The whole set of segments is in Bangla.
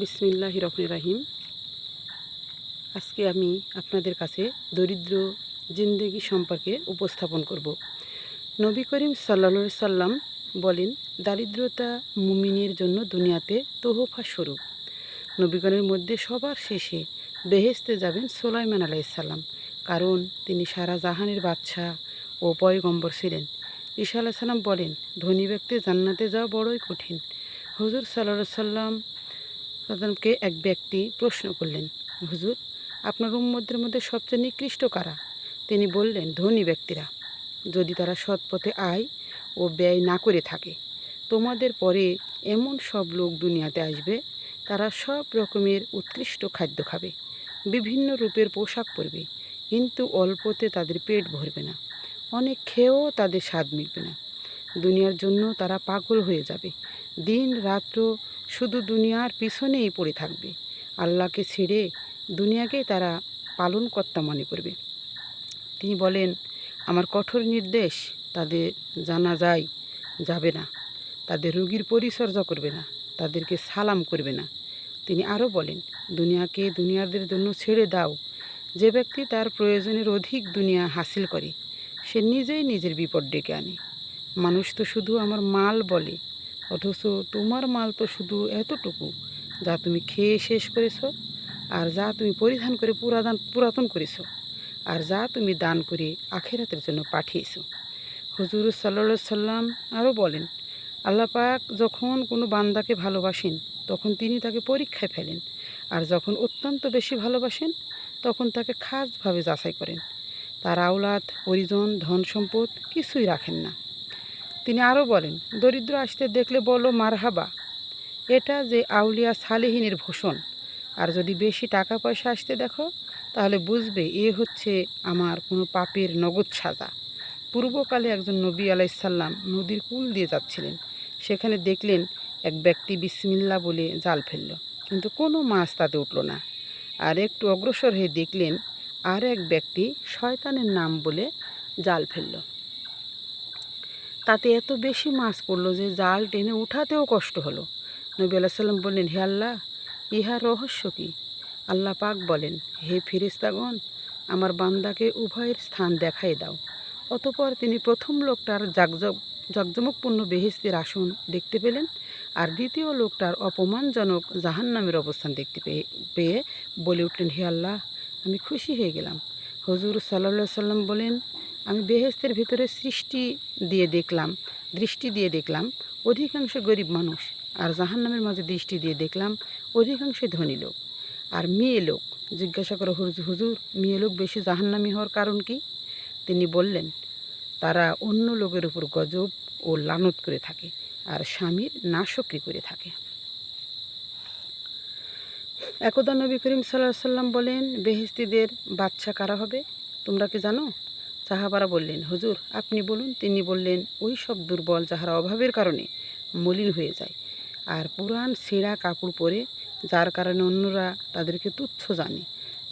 বিসমিল্লাহ রহমান রাহিম। আজকে আমি আপনাদের কাছে দরিদ্র জিন্দেগি সম্পর্কে উপস্থাপন করব। নবী করিম সাল্লা সাল্লাম বলেন, দারিদ্রতা মুমিনের জন্য দুনিয়াতে তোহফা স্বরূপ। নবীগণের মধ্যে সবার শেষে বেহেস্তে যাবেন সোলাইমান আলাইসাল্লাম কারণ তিনি সারা জাহানের বাদশাহ ও পয়গম্বর ছিলেন। ঈশা আলাহ সাল্লাম বলেন, ধনী ব্যক্তি জান্নাতে যাওয়া বড়ই কঠিন। হুজুর সাল্লা সাল্লাম সাল্লামকে এক ব্যক্তি প্রশ্ন করলেন, হুজুর, আপনার উম্মদের মধ্যে সবচেয়ে নিকৃষ্ট কারা? তিনি বললেন, ধনী ব্যক্তিরা। যদি তারা সৎ পথে আয় ও ব্যয় না করে থাকে, তোমাদের পরে এমন সব লোক দুনিয়াতে আসবে, তারা সব রকমের উৎকৃষ্ট খাদ্য খাবে, বিভিন্ন রূপের পোশাক পরবে, কিন্তু অল্পতে তাদের পেট ভরবে না, অনেক খেয়েও তাদের স্বাদ মিলবে না। দুনিয়ার জন্য তারা পাগল হয়ে যাবে। দিন রাত্র শুধু দুনিয়ার পিছনেই পড়ে থাকবে। আল্লাহকে ছেড়ে দুনিয়াকেই তারা পালনকর্তা মনে করবে। তিনি বলেন, আমার কঠোর নির্দেশ তাদের জানা যায়, যাবে না। তাদের রোগীর পরিচর্যা করবে না, তাদেরকে সালাম করবে না। তিনি আরও বলেন, দুনিয়াকে দুনিয়াদের জন্য ছেড়ে দাও। যে ব্যক্তি তার প্রয়োজনের অধিক দুনিয়া হাসিল করে, সে নিজেই নিজের বিপদ ডেকে আনে। মানুষ তো শুধু আমার মাল বলে অথচ তোমার মাল তো শুধু এতটুকু, যা তুমি খেয়ে শেষ করেছ আর যা তুমি পরিধান করে পুরাদান পুরাতন করেছ আর যা তুমি দান করে আখেরাতের জন্য পাঠিয়েছ। হুজুর সাল্লা সাল্লাম আরও বলেন, আল্লাহ পাক যখন কোনো বান্দাকে ভালোবাসেন, তখন তিনি তাকে পরীক্ষায় ফেলেন আর যখন অত্যন্ত বেশি ভালোবাসেন, তখন তাকে খাসভাবে যাচাই করেন। তার আওলাদ, পরিজন ধন সম্পদ কিছুই রাখেন না। তিনি আরও বলেন, দরিদ্র আসতে দেখলে বলো মারহাবা। এটা যে আউলিয়া সালেহিনের ভূষণ। আর যদি বেশি টাকা পয়সা আসতে দেখো, তাহলে বুঝবে এ হচ্ছে আমার কোনো পাপের নগদ সাজা। পূর্বকালে একজন নবী আলাইসাল্লাম নদীর কুল দিয়ে যাচ্ছিলেন। সেখানে দেখলেন এক ব্যক্তি বিসমিল্লা বলে জাল ফেলল। কিন্তু কোনো মাছ তাতে উঠল না। আর একটু অগ্রসর হয়ে দেখলেন আর এক ব্যক্তি শয়তানের নাম বলে জাল ফেলল। তাতে এত বেশি মাছ পড়ল যে জাল টেনে উঠাতেও কষ্ট হলো। নবী আল্লাহ সাল্লাম বললেন, হে আল্লাহ, ইহার রহস্য কি? আল্লাহ পাক বলেন, হে ফিরিস্তাগণ আমার বান্দাকে উভয়ের স্থান দেখাই দাও। অতপর তিনি প্রথম লোকটার জাকজক, জাকজমকপূর্ণ বেহেস্তের আসন দেখতে পেলেন আর দ্বিতীয় লোকটার অপমানজনক জাহান্নামের অবস্থান দেখতে পেয়ে পেয়ে বলে উঠলেন, হে আল্লাহ, আমি খুশি হয়ে গেলাম। হজুর সাল্লা সাল্লাম বলেন আমি বেহেস্তের ভিতরে সৃষ্টি দিয়ে দেখলাম, দৃষ্টি দিয়ে দেখলাম, অধিকাংশ গরিব মানুষ, আর জাহান্নামের মাঝে দৃষ্টি দিয়ে দেখলাম, অধিকাংশ ধনী লোক। আর মেয়ে লোক, জিজ্ঞাসা করো হুজুর, মেয়ে লোক বেশি জাহান্নামি হওয়ার কারণ কি? তিনি বললেন, তারা অন্য লোকের উপর গজব ও লানত করে থাকে, আর স্বামীর নাশক্রি করে থাকে। একদা নবী করিম সাল্লাহ সাল্লাম বলেন বেহেস্তিদের বাচ্চা কারা হবে? তোমরা কি জানো? সাহাবারা বললেন, হুজুর, আপনি বলুন। তিনি বললেন, ওই সব দুর্বল যাহারা অভাবের কারণে মলিন হয়ে যায়। আর পুরান ছেঁড়া কাপড় পরে, যার কারণে অন্যরা তাদেরকে তুচ্ছ জানে।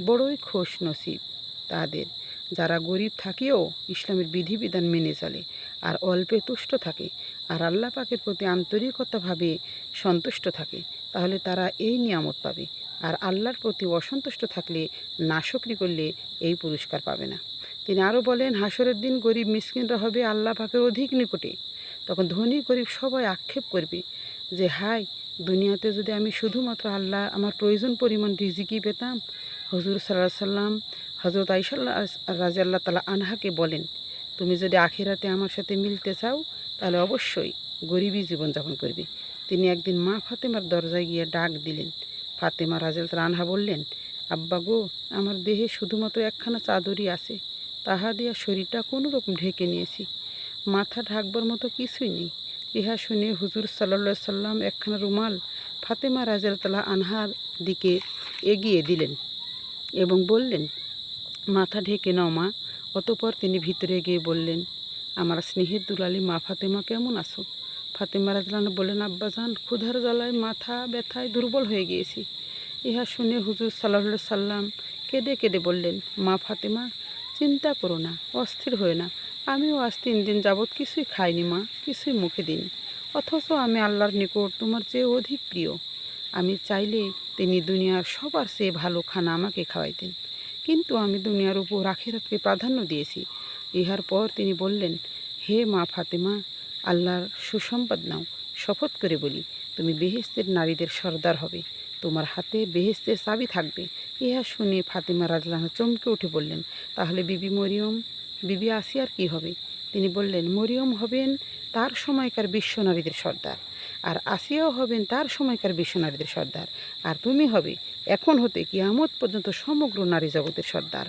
বড়ই খোশ নসিব তাদের। যারা গরিব থাকেও, ইসলামের বিধিবিধান মেনে চলে। আর অল্পে তুষ্ট থাকে। আর আল্লাহ পাকের প্রতি আন্তরিকতাভাবে সন্তুষ্ট থাকে। তাহলে তারা এই নিয়ামত পাবে। আর আল্লাহর প্রতি অসন্তুষ্ট থাকলে, নাশকরি করলে এই পুরস্কার পাবে না। তিনি আরও বলেন, হাসরের দিন গরিব মিসকিনরা হবে আল্লাহ পাকের অধিক নিকটে। তখন ধনী গরিব সবাই আক্ষেপ করবে যে, হাই, দুনিয়াতে যদি আমি শুধুমাত্র আল্লাহ, আমার প্রয়োজন পরিমাণ রিজিকি পেতাম? হজুর সাল্লাহ সাল্লাম হজরত আইসাল্লাহ রাজি আল্লাহ তালা আনহাকে বলেন, তুমি যদি আখিরাতে আমার সাথে মিলতে চাও, তাহলে অবশ্যই গরিবই জীবনযাপন করবে। তিনি একদিন মা ফাতেমার দরজায় গিয়ে ডাক দিলেন। ফাতেমা রাজেল আনহা বললেন, আব্বা গো, আমার দেহে শুধুমাত্র একখানা চাদরই আছে। তাহা দিয়া শরীরটা কোনো রকম ঢেকে নিয়েছি। মাথা ঢাকবার মতো কিছুই নেই। ইহা শুনে হুজুর সাল্লা সাল্লাম একখানা রুমাল ফাতেমা রাজাল তালা আনহার দিকে এগিয়ে দিলেন এবং বললেন, মাথা ঢেকে নাও মা। অতপর তিনি ভিতরে গিয়ে বললেন, আমার স্নেহের দুলালি মা ফাতেমা কেমন আছো? ফাতেমা রাজলান বললেন আব্বাজান ক্ষুধার জ্বালায় মাথা ব্যথায় দুর্বল হয়ে গিয়েছি। ইহা শুনে হুজুর সাল্লাহ সাল্লাম কেঁদে কেঁদে বললেন, মা ফাতেমা চিন্তা করো না, অস্থির হয়ে না। আমিও আজ তিন দিন যাবৎ কিছুই খাইনি মা, কিছুই মুখে দিইনি। অথচ আমি আল্লাহর নিকট তোমার চেয়ে অধিক প্রিয়। আমি চাইলে তিনি দুনিয়ার সবার চেয়ে ভালো খানা আমাকে খাওয়াইতেন। কিন্তু আমি দুনিয়ার উপর আখিরাতকে প্রাধান্য দিয়েছি। ইহার পর তিনি বললেন, হে মা ফাতেমা, আল্লাহর সুসম্বাদ নাও, শপথ করে বলি, তুমি বেহেস্তের নারীদের সর্দার হবে। তোমার হাতে বেহেস্তের চাবি থাকবে। ইহা শুনে ফাতেমা রাজলাহ চমকে উঠে বললেন, তাহলে বিবি মরিয়ম, বিবি আসিয়ার কি হবে? তিনি বললেন, মরিয়ম হবেন তার সময়কার বিশ্ব নারীদের সর্দার, আর আসিয়াও হবেন তার সময়কার বিশ্ব নারীদের সর্দার, আর তুমি হবে এখন হতে কিয়ামত পর্যন্ত সমগ্র নারী জগতের সর্দার।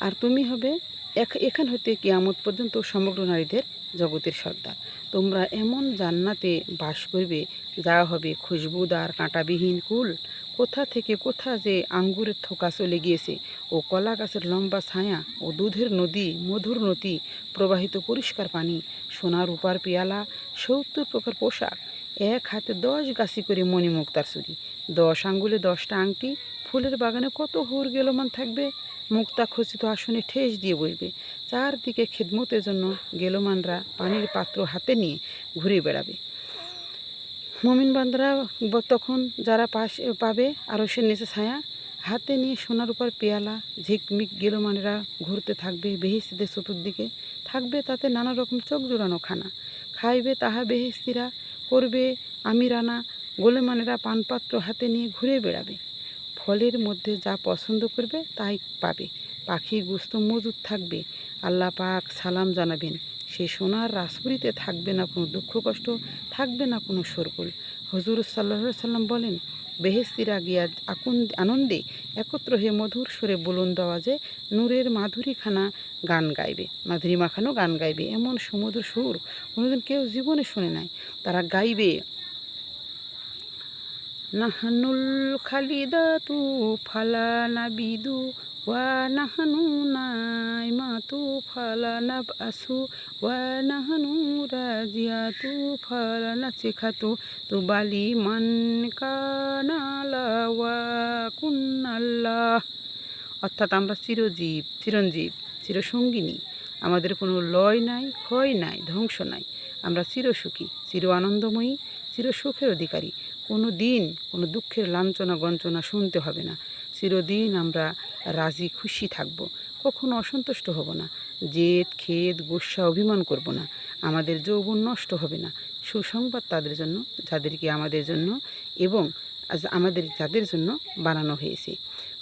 আর তুমি হবে এখ- এখান হতে কিয়ামত পর্যন্ত সমগ্র নারীদের জগতের সর্দার। তোমরা এমন জান্নাতে বাস করবে, যা হবে খুশবুদার কাঁটাবিহীন কুল। কোথা থেকে কোথা যে আঙ্গুরের থোকা চলে গিয়েছে ও কলা গাছের লম্বা ছায়া ও দুধের নদী, মধুর নদী, প্রবাহিত পরিষ্কার পানি সোনার উপার পেয়ালা, সত্তর প্রকার পোশাক, এক হাতে দশ গাছি করে মণিমুক্তার চুরি দশ আঙ্গুলে দশটা আংটি, ফুলের বাগানে কত হুর গেলমান থাকবে? মুক্তা খচিত আসনে ঠেস দিয়ে বইবে। চারদিকে খেদমতের জন্য গেলমানরা পানির পাত্র হাতে নিয়ে ঘুরে বেড়াবে। মমিন বান্দারা তখন যারা পাশ পাবে আরও সে নিচে ছায়া, হাতে নিয়ে সোনার উপর পেয়ালা, ঝিকমিক গেলমানেরা ঘুরতে থাকবে বেহেস্তিদের চতুর্দিকে। থাকবে তাতে নানা রকম চোখ জোড়ানো খানা। খাইবে তাহা বেহেস্তিরা করবে আমিরানা। গোলেমানেরা পানপাত্র হাতে নিয়ে ঘুরে বেড়াবে। ফলের মধ্যে যা পছন্দ করবে তাই পাবে। পাখি গুস্ত মজুদ থাকবে। আল্লাহ পাক সালাম জানাবেন। সে সোনার রাসপুরিতে থাকবে না কোনো দুঃখ কষ্ট, থাকবে না কোনো সরকুল হজুর সাল্লাহ সাল্লাম বলেন বেহেস্তিরা গিয়া আকুন আনন্দে একত্র হয়ে মধুর সুরে বুলন্দ আওয়াজে নূরের মাধুরীখানা গান গাইবে। মাধুরী মাখানো গান গাইবে। এমন সমুদ্র সুর কোনোদিন কেউ জীবনে শুনে নাই। তারা গাইবে নাহানুল খালিদাতু ফালা নাবিদু ওয়া নাহানু নাইমাতু ফালা নাবআসু ওয়া নাহানু রাজিয়াতু ফালা নাসিখাতু তুবালি মান কানালা ওয়া কুন্নাল্লাহ অর্থাৎ আমরা চিরজীব, চিরঞ্জীব, চিরসঙ্গিনী। আমাদের কোনো লয় নাই, ক্ষয় নাই, ধ্বংস নাই। আমরা চিরসুখী, চির আনন্দময়ী, চিরসুখের অধিকারী। কোনো দিন কোনো দুঃখের লাঞ্ছনা গঞ্চনা শুনতে হবে না। চিরদিন আমরা রাজি খুশি থাকব। কখনো অসন্তুষ্ট হব না। জেদ, খেদ, গুসা অভিমান করব না। আমাদের যৌবন নষ্ট হবে না। সুসংবাদ তাদের জন্য, যাদেরকে আমাদের জন্য এবং আমাদের যাদের জন্য বানানো হয়েছে।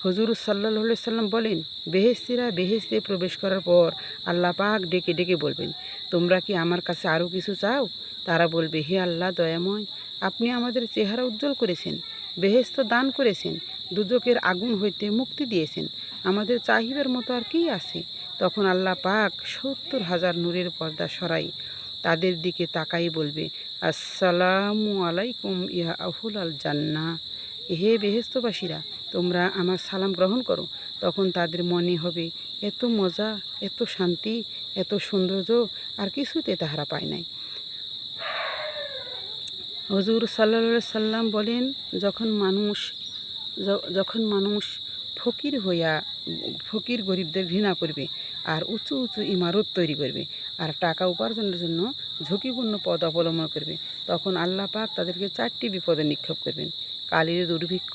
হজুর সাল্লাহ সাল্লাম বলেন বেহেস্তিরা বেহেস্তে প্রবেশ করার পর আল্লাহ পাক ডেকে ডেকে বলবেন, তোমরা কি আমার কাছে আরও কিছু চাও? তারা বলবে, হে আল্লাহ, দয়াময় আপনি আমাদের চেহারা উজ্জ্বল করেছেন বেহেস্ত দান করেছেন, দুজকের আগুন হইতে মুক্তি দিয়েছেন। আমাদের চাহিবের মতো আর কি আছে? তখন আল্লাহ পাক সত্তর হাজার নূরের পর্দা সরাই তাদের দিকে তাকাই বলবে, আসসালামু আলাইকুম, ইয়া আহুল আল জান্না। হে বেহেস্তবাসীরা তোমরা আমার সালাম গ্রহণ করো। তখন তাদের মনে হবে, এত মজা, এত শান্তি, এত সৌন্দর্য, আর কিছুতে তাহারা পায় নাই। হজুর সাল্লা সাল্লাম বলেন, যখন মানুষ যখন মানুষ ফকির হইয়া, ফকির গরিবদের ঘৃণা করবে আর উঁচু উঁচু ইমারত তৈরি করবে আর টাকা উপার্জনের জন্য ঝুঁকিপূর্ণ পদ অবলম্বন করবে, তখন আল্লাহ পাক তাদেরকে চারটি বিপদে নিক্ষেপ করবেন। কালির দুর্ভিক্ষ,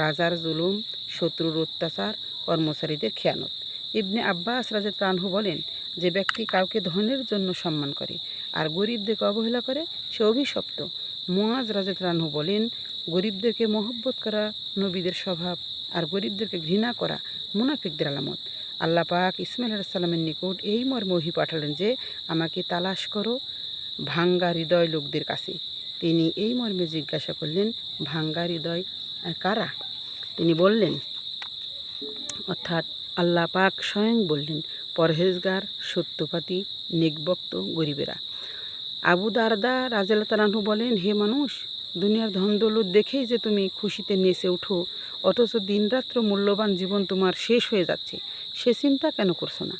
রাজার জুলুম, শত্রুর অত্যাচার, কর্মচারীদের খেয়ানত। ইবনে আব্বাস রাজা তানহু বলেন, যে ব্যক্তি কাউকে ধনের জন্য সম্মান করে আর গরিবদেরকে অবহেলা করে, সে অভিশপ্ত। মুয়াজ রাজা তানহু বলেন, গরিবদেরকে মহব্বত করা নবীদের স্বভাব আর গরিবদেরকে ঘৃণা করা মুনাফিকদের আলামত। আল্লাহ পাক ইসমাইল আলাইসাল্লামের নিকট এই মর্মে ওহী পাঠালেন যে, আমাকে তালাশ করো ভাঙ্গা হৃদয় লোকদের কাছে। তিনি এই মর্মে জিজ্ঞাসা করলেন, ভাঙ্গা হৃদয় কারা? তিনি বললেন, অর্থাৎ আল্লাহ পাক স্বয়ং বললেন, পরহেজগার সত্যপাতি নেকবক্ত গরিবেরা। আবু দারদা রাজেলা তালাহু বলেন, হে মানুষ, দুনিয়ার ধন দৌলত দেখেই যে তুমি খুশিতে নেচে উঠো, অথচ দিনরাত্র মূল্যবান জীবন তোমার শেষ হয়ে যাচ্ছে, সে চিন্তা কেন করছ না?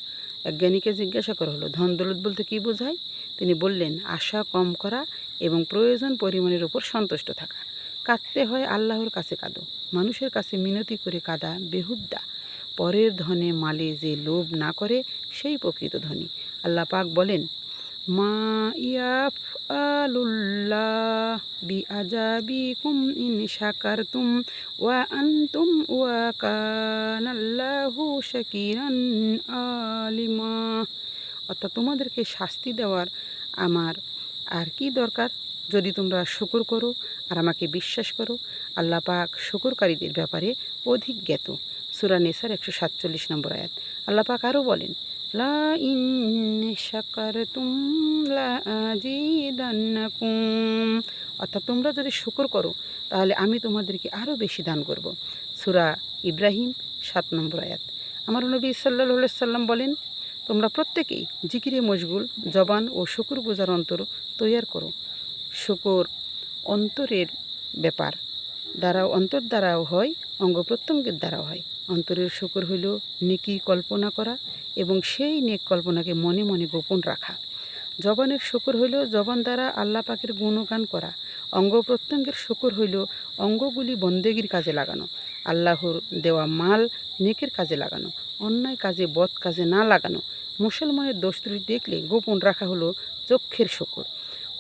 এক জ্ঞানীকে জিজ্ঞাসা করা হলো ধন দৌলত বলতে কী বোঝায়? তিনি বললেন, আশা কম করা এবং প্রয়োজন পরিমাণের উপর সন্তুষ্ট থাকা। কাঁদতে হয় আল্লাহর কাছে কাঁদো, মানুষের কাছে মিনতি করে কাঁদা বেহুদ্দা পরের ধনে মালে যে লোভ না করে, সেই প্রকৃত ধনী। আল্লাহ পাক বলেন বি ইন ওয়া আনতুম ওয়া কানাল্লাহু আলিমা। অর্থাৎ তোমাদেরকে শাস্তি দেওয়ার আমার আর কি দরকার? যদি তোমরা শুকুর করো আর আমাকে বিশ্বাস করো, আল্লাহ পাক শুকরকারীদের ব্যাপারে অধিক জ্ঞাত। সুরা নেসার একশো সাতচল্লিশ নম্বর আয়াত। আল্লাহ পাক আরও বলেন আজিদান্নাকুম অর্থাৎ তোমরা যদি শুকর করো, তাহলে আমি তোমাদেরকে আরও বেশি দান করব। সুরা ইব্রাহিম, সাত নম্বর আয়াত। আমার নবী সাল্লাহ সাল্লাম বলেন, তোমরা প্রত্যেকেই জিকিরে মশগুল, জবান ও শুকুর গুজার অন্তর তৈয়ার করো। শুকর অন্তরের ব্যাপার, দ্বারাও অন্তর দ্বারাও হয়, অঙ্গ প্রত্যঙ্গের দ্বারাও হয়। অন্তরের শুকর হইল নেকি কল্পনা করা এবং সেই নেক কল্পনাকে মনে মনে গোপন রাখা। জবানের শুকর হইল জবান দ্বারা আল্লাহ পাকের গুণগান করা। অঙ্গ প্রত্যঙ্গের শুকর হইল অঙ্গগুলি বন্দেগির কাজে লাগানো। আল্লাহর দেওয়া মাল নেকের কাজে লাগানো। অন্যায় কাজে, বদ কাজে না লাগানো। মুসলমানের দোষ দেখলে গোপন রাখা হলো চক্ষের শকর।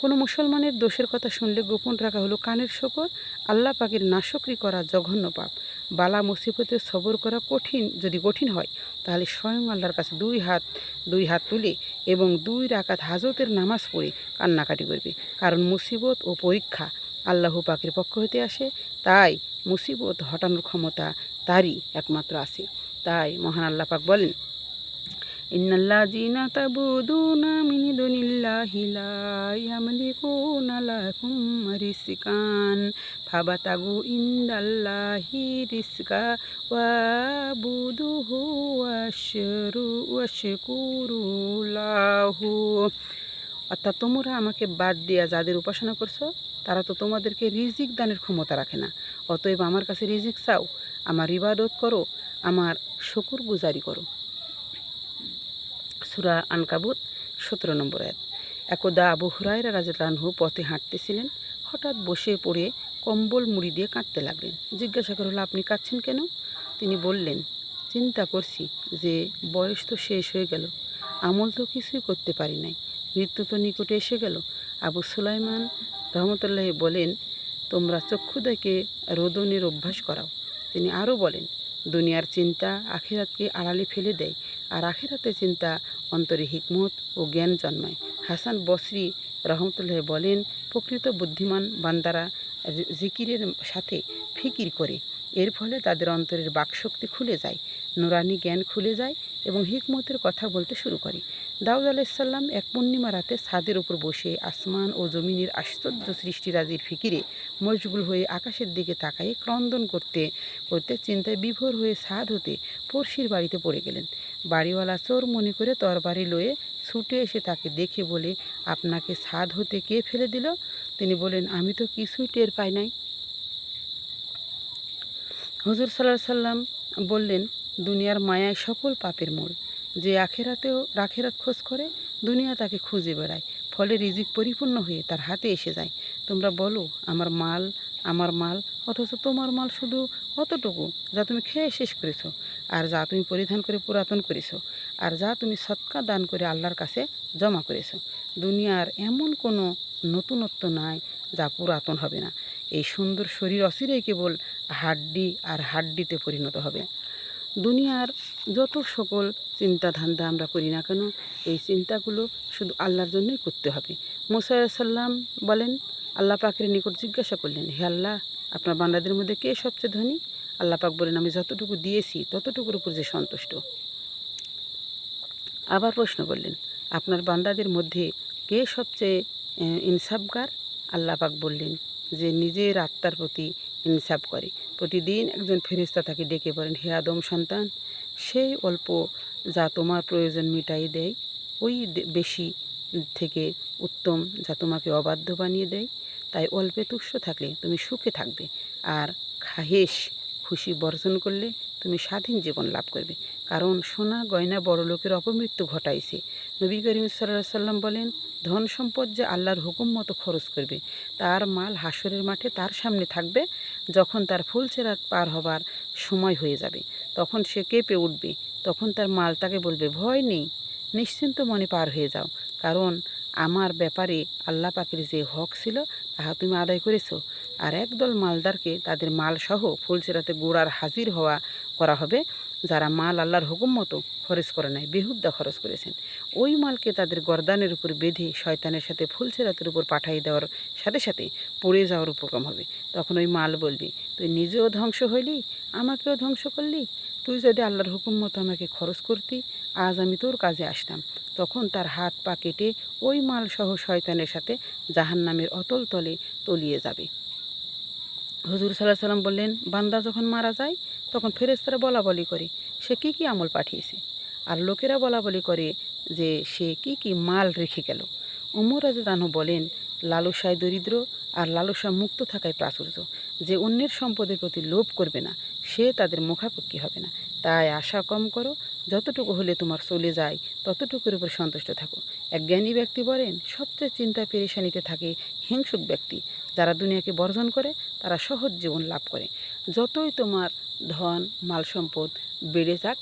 কোনো মুসলমানের দোষের কথা শুনলে গোপন রাখা হলো কানের শকর, আল্লাহ পাকের নাশকরি করা জঘন্য পাপ। বালা মুসিবতে সবর করা কঠিন, যদি কঠিন হয়, তাহলে স্বয়ং আল্লাহর কাছে দুই হাত দুই হাত তুলে এবং দুই রাকাত হাজতের নামাজ পড়ে কান্নাকাটি করবে। কারণ মুসিবত ও পরীক্ষা আল্লাহ পাকের পক্ষ হতে আসে, তাই মুসিবত হটানোর ক্ষমতা তারই একমাত্র আছে। তাই মহান আল্লাহ পাক বলেন ইন্নাল্লাযীনা তাবুদুনা মিন দুনিল্লাহি লা ইয়ামলিকুনা লাকুম রিজকান ফাবাতাগু ইনদাল্লাহি রিজকা ওয়াবুদুহু ওয়াশরু ওয়াশকুরু লাহু অর্থাৎ তোমরা আমাকে বাদ দিয়া যাদের উপাসনা করছ, তারা তো তোমাদেরকে রিজিক দানের ক্ষমতা রাখে না। অতএব আমার কাছে রিজিক চাও, আমার ইবাদত করো, আমার শুকুর গুজারি করো। সুরা আনকাবুত, সতেরো নম্বর এক একদা আবু হুরায়রা রাজু পথে হাঁটতেছিলেন, হঠাৎ বসে পড়ে কম্বল মুড়ি দিয়ে কাঁদতে লাগলেন। জিজ্ঞাসা করল, আপনি কাঁদছেন কেন? তিনি বললেন, চিন্তা করছি যে বয়স তো শেষ হয়ে গেল, আমল তো কিছুই করতে পারি নাই, মৃত্যু তো নিকটে এসে গেল। আবু সুলাইমান রহমতুল্লাহ বলেন, তোমরা চক্ষুদাকে রোদনের অভ্যাস করাও। তিনি আরও বলেন, দুনিয়ার চিন্তা আখিরাতকে আড়ালে ফেলে দেয় আর আখেরাতে চিন্তা, অন্তরে হিকমত ও জ্ঞান জন্মায়। হাসান বসরি রহমতুল্লাহ বলেন, প্রকৃত বুদ্ধিমান বান্দারা জিকিরের সাথে ফিকির করে। এর ফলে তাদের অন্তরের বাকশক্তি খুলে যায়, নুরানি জ্ঞান খুলে যায় এবং হিকমতের কথা বলতে শুরু করে। দাউদ আলাইসাল্লাম এক পূর্ণিমা রাতে ছাদের উপর বসে আসমান ও জমিনের আশ্চর্য সৃষ্টিরাজির ফিকিরে মশগুল হয়ে আকাশের দিকে তাকায়ে ক্রন্দন করতে করতে চিন্তায় বিভোর হয়ে ছাদ হতে পড়শির বাড়িতে পড়ে গেলেন। বাড়িওয়ালা চোর মনে করে তরবারি লয়ে ছুটে এসে তাকে দেখে বলে, আপনাকে ছাদ হতে কে ফেলে দিল? তিনি বলেন, আমি তো কিছুই টের পাই নাই। হজুর সাল্লাহ সাল্লাম বললেন দুনিয়ার মায়ায় সকল পাপের মোড়। যে আখেরাতেও রাখেরাত খোঁজ করে, দুনিয়া তাকে খুঁজে বেড়ায়, ফলে রিজিক পরিপূর্ণ হয়ে তার হাতে এসে যায়। তোমরা বলো, আমার মাল আমার মাল, অথচ তোমার মাল শুধু অতটুকু যা তুমি খেয়ে শেষ করেছ, আর যা তুমি পরিধান করে পুরাতন করেছ, আর যা তুমি সৎকা দান করে আল্লাহর কাছে জমা করেছ। দুনিয়ার এমন কোনো নতুনত্ব নাই যা পুরাতন হবে না। এই সুন্দর শরীর অচিরেই কেবল হাড্ডি আর হাড্ডিতে পরিণত হবে। দুনিয়ার যত সকল চিন্তা ধান্দা আমরা করি না কেন, এই চিন্তাগুলো শুধু আল্লাহর জন্যই করতে হবে। মোসা সাল্লাম বলেন, আল্লাহ পাকের নিকট জিজ্ঞাসা করলেন, হে আল্লাহ, আপনার বান্দাদের মধ্যে কে সবচেয়ে ধনী? আল্লাহ পাক বলেন, আমি যতটুকু দিয়েছি, ততটুকুর উপর যে সন্তুষ্ট। আবার প্রশ্ন করলেন, আপনার বান্দাদের মধ্যে কে সবচেয়ে ইনসাফগার? আল্লাহ পাক বললেন, যে নিজের আত্মার প্রতি ইনসাফ করে। প্রতিদিন একজন ফেরিস্তা তাকে ডেকে বলেন, হে আদম সন্তান সেই অল্প যা তোমার প্রয়োজন মিটাই দেয়, ওই বেশি থেকে উত্তম যা তোমাকে অবাধ্য বানিয়ে দেয়। তাই অল্পে তুষ্ট থাকলে তুমি সুখে থাকবে আর খাহেশ খুশি বর্জন করলে তুমি স্বাধীন জীবন লাভ করবে। কারণ সোনা গয়না বড় লোকের অপমৃত্যু ঘটাইছে। নবী করিম সাল্লাম বলেন, ধন সম্পদ যে আল্লাহর হুকুম মতো খরচ করবে, তার মাল হাসরের মাঠে তার সামনে থাকবে, যখন তার ফুল চেরাত পার হবার সময় হয়ে যাবে, তখন সে কেঁপে উঠবে, তখন তার মাল তাকে বলবে, ভয় নেই, নিশ্চিন্ত মনে পার হয়ে যাও, কারণ আমার ব্যাপারে আল্লাহ পাকের যে হক ছিল, তাহা তুমি আদায় করেছ, আর একদল মালদারকে তাদের মালসহ ফুলসেরাতে গোড়ার হাজির হওয়া করা হবে যারা মাল আল্লাহর হুকুম মতো খরচ করে নাই বেহুদ্দা খরচ করেছেন, ওই মালকে তাদের গরদানের উপর বেঁধে শয়তানের সাথে ফুলসেরাতের উপর পাঠাই দেওয়ার সাথে সাথে পড়ে যাওয়ার উপক্রম হবে। তখন ওই মাল বলবি, তুই নিজেও ধ্বংস হইলি, আমাকেও ধ্বংস করলি। তুই যদি আল্লাহর হুকুম মতো আমাকে খরচ করতি, আজ আমি তোর কাজে আসতাম। তখন তার হাত পা কেটে ওই মাল সহ শয়তানের সাথে জাহান্নামের অতল তলে তলিয়ে যাবে। হুজুর সাল্লাহ সাল্লাম বললেন, বান্দা যখন মারা যায়, তখন ফেরেস্তারা বলা বলি করে, সে কি কি আমল পাঠিয়েছে? আর লোকেরা বলা বলি করে যে সে কি কি মাল রেখে গেল। উমর রাজু বলেন, লালসায় দরিদ্র আর লালসা মুক্ত থাকায় প্রাচুর্য। যে অন্যের সম্পদের প্রতি লোভ করবে না, সে তাদের মুখাপেক্ষি হবে না। তাই আশা কম করো, যতটুকু হলে তোমার চলে যায়, ততটুকুর উপর সন্তুষ্ট থাকো। এক জ্ঞানী ব্যক্তি বলেন, সবচেয়ে চিন্তা পেরেশানিতে থাকে হিংসুক ব্যক্তি। যারা দুনিয়াকে বর্জন করে, তারা সহজ জীবন লাভ করে। যতই তোমার ধন মাল সম্পদ বেড়ে যাক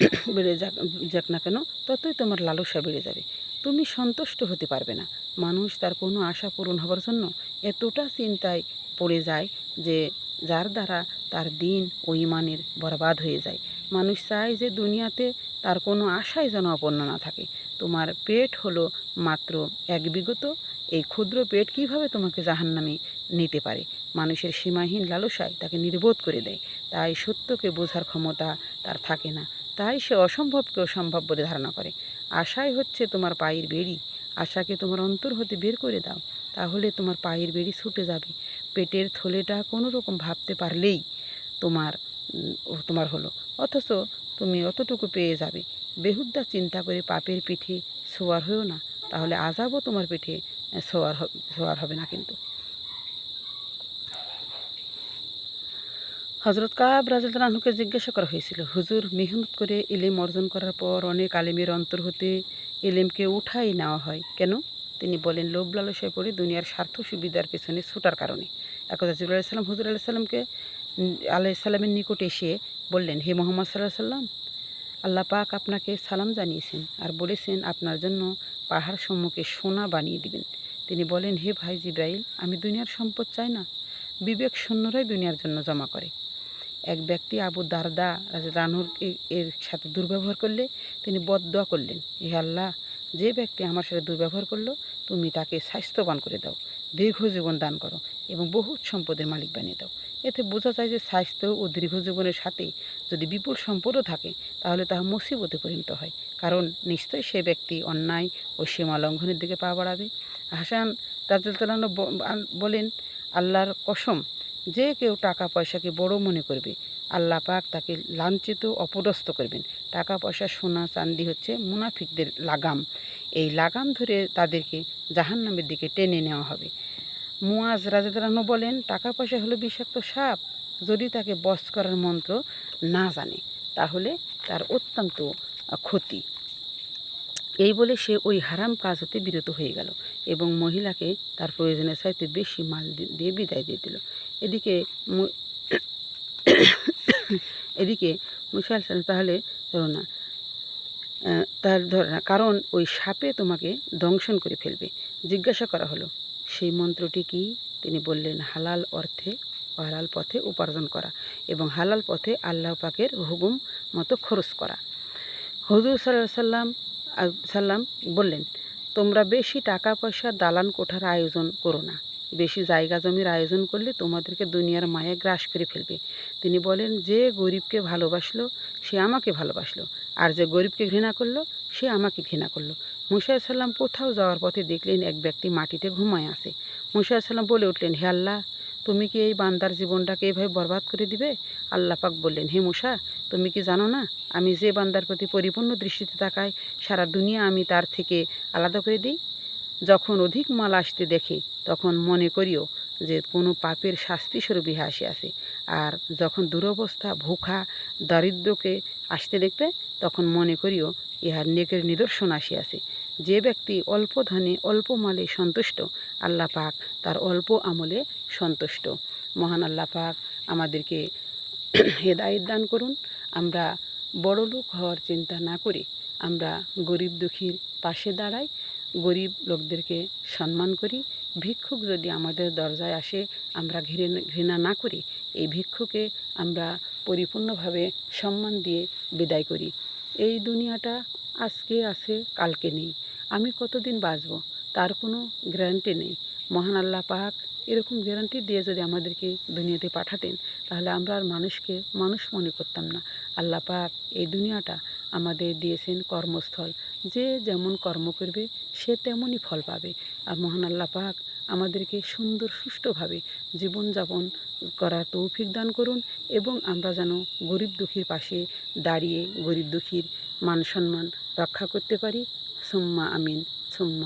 বেড়ে যাক যাক না কেন, ততই তোমার লালসা বেড়ে যাবে। তুমি সন্তুষ্ট হতে পারবে না। মানুষ তার কোনো আশা পূরণ হবার জন্য এতটা চিন্তায় পড়ে যায় যে যার দ্বারা তার দিন ও ইমানের বরবাদ হয়ে যায়। মানুষ চায় যে দুনিয়াতে তার কোনো আশাই যেন অপন্ন না থাকে। তোমার পেট হলো মাত্র এক বিগত এই ক্ষুদ্র পেট কীভাবে তোমাকে জাহান্নামে নিতে পারে? মানুষের সীমাহীন লালসায় তাকে নির্বোধ করে দেয়। তাই সত্যকে বোঝার ক্ষমতা তার থাকে না। তাই সে অসম্ভবকে অসম্ভব বলে ধারণা করে। আশাই হচ্ছে তোমার পায়ের বেড়ি। আশাকে তোমার অন্তর হতে বের করে দাও। তাহলে তোমার পায়ের বেড়ি ছুটে যাবে। পেটের থলেটা কোনো রকম ভাবতে পারলেই তোমার তোমার হলো। অথচ তুমি অতটুকু পেয়ে যাবে। বেহুদ্দা চিন্তা করে পাপের পিঠে শোয়ার হয়েও না। তাহলে আজাবও তোমার পিঠে হ- শোয়ার হবে না কিন্তু। হজরত কাব রাজুকে জিজ্ঞাসা করা হয়েছিল, হুজুর, মেহনত করে ইলিম অর্জন করার পর অনেক আলিমের অন্তর হতে ইলিমকে উঠাই নেওয়া হয় কেন? তিনি বলেন, লোভ লালসায় পড়ে দুনিয়ার স্বার্থ সুবিধার পেছনে ছুটার কারণে। একদা জিবুল আলাইসাল্লাম হুজুর আলাইসাল্লামকে আলাইসাল্লামের নিকট এসে বললেন, হে মোহাম্মদ সাল্লাহ সাল্লাম আল্লাহ পাক আপনাকে সালাম জানিয়েছেন আর বলেছেন আপনার জন্য পাহাড় সম্মুখে সোনা বানিয়ে দিবেন। তিনি বলেন, হে ভাই জিব্রাইল, আমি দুনিয়ার সম্পদ চাই না। বিবেক শূন্যরাই দুনিয়ার জন্য জমা করে। এক ব্যক্তি আবু দারদা রানুর এর সাথে দুর্ব্যবহার করলে তিনি বদদোয়া করলেন, হে আল্লাহ, যে ব্যক্তি আমার সাথে দুর্ব্যবহার করল, তুমি তাকে স্বাস্থ্যবান করে দাও। দীর্ঘ জীবন দান করো এবং বহুত সম্পদের মালিক বানিয়ে দাও। এতে বোঝা যায় যে স্বাস্থ্য ও দীর্ঘ জীবনের সাথে যদি বিপুল সম্পদও থাকে, তাহলে তাহা মুসিবতে পরিণত হয়। কারণ নিশ্চয়ই সে ব্যক্তি অন্যায় ও সীমা লঙ্ঘনের দিকে পা বাড়াবে। হাসান রাজুল্লাহ বলেন, আল্লাহর কসম, যে কেউ টাকা পয়সাকে বড় মনে করবে আল্লাহ পাক তাকে লাঞ্ছিত, অপদস্থ করবেন। টাকা পয়সা সোনা, চান্দি হচ্ছে মুনাফিকদের লাগাম। এই লাগাম ধরে তাদেরকে জাহান্নামের দিকে টেনে নেওয়া হবে। মুয়াজ রাজাদারানো বলেন টাকা পয়সা হলো বিষাক্ত সাপ। যদি তাকে বশ করার মন্ত্র না জানে, তাহলে তার অত্যন্ত ক্ষতি। এই বলে সে ওই হারাম কাজ হতে বিরত হয়ে গেল এবং মহিলাকে তার প্রয়োজনের চাইতে বেশি মাল দিয়ে বিদায় দিয়ে দিল। এদিকে এদিকে মুসা আলাইসাল্লাম তাহলে ধরো না। তার ধরে না, কারণ ওই সাপে তোমাকে দংশন করে ফেলবে। জিজ্ঞাসা করা হলো, সেই মন্ত্রটি কি? তিনি বললেন, হালাল অর্থে হালাল পথে উপার্জন করা এবং হালাল পথে আল্লাহ পাকের হুকুম মতো খরচ করা। হজুর সাল্লাহ সাল্লাম সাল্লাম বললেন, তোমরা বেশি টাকা পয়সা দালান কোঠার আয়োজন করো না। বেশি জায়গা জমির আয়োজন করলে তোমাদেরকে দুনিয়ার মায়া গ্রাস করে ফেলবে। তিনি বলেন, যে গরিবকে ভালোবাসলো, সে আমাকে ভালোবাসলো। আর যে গরিবকে ঘৃণা করল, সে আমাকে ঘৃণা করল। মুসা সাল্লাম কোথাও যাওয়ার পথে দেখলেন এক ব্যক্তি মাটিতে ঘুমায় আছে। মুসা সাল্লাম বলে উঠলেন, হে আল্লাহ, তুমি কি এই বান্দার জীবনটাকে এভাবে বরবাদ করে দিবে? আল্লাহ পাক বললেন, হে মুসা, তুমি কি জানো না, আমি যে বান্দার প্রতি পরিপূর্ণ দৃষ্টিতে তাকাই, সারা দুনিয়া আমি তার থেকে আলাদা করে দিই? যখন অধিক মাল আসতে দেখে, তখন মনে করিও যে কোনো পাপের শাস্তি স্বরূপ ইহা আসিয়াছে। আর যখন দুরবস্থা, ভুখা, দারিদ্রকে আসতে দেখবে, তখন মনে করিও ইহার নেকের নিদর্শন আসিয়াছে। যে ব্যক্তি অল্প ধনে, অল্প মালে সন্তুষ্ট, আল্লাহ পাক তার অল্প আমলে সন্তুষ্ট। মহান আল্লাহ পাক আমাদেরকে হেদায়ত দান করুন। আমরা বড় লোক হওয়ার চিন্তা না করে আমরা গরিব দুঃখীর পাশে দাঁড়াই। গরিব লোকদেরকে সম্মান করি। ভিক্ষুক যদি আমাদের দরজায় আসে, আমরা ঘৃণা ঘৃণা না করি, এই ভিক্ষুকে আমরা পরিপূর্ণভাবে সম্মান দিয়ে বিদায় করি। এই দুনিয়াটা আজকে আছে, কালকে নেই। আমি কতদিন বাঁচব? তার কোনো গ্যারান্টি নেই। মহান আল্লাহ পাক এরকম গ্যারান্টি দিয়ে যদি আমাদেরকে দুনিয়াতে পাঠাতেন, তাহলে আমরা আর মানুষকে, মানুষ মনে করতাম না। আল্লাহ পাক এই দুনিয়াটা আমাদের দিয়েছেন কর্মস্থল। যে যেমন কর্ম করবে, সে তেমনই ফল পাবে। আর মহান আল্লাহ পাক আমাদেরকে সুন্দর, সুষ্ঠুভাবে জীবনযাপন করার তৌফিক দান করুন এবং আমরা যেন গরিব দুঃখীর পাশে দাঁড়িয়ে গরিব দুঃখীর মান সম্মান রক্ষা করতে পারি। সুম্মা আমিন, সুম্মা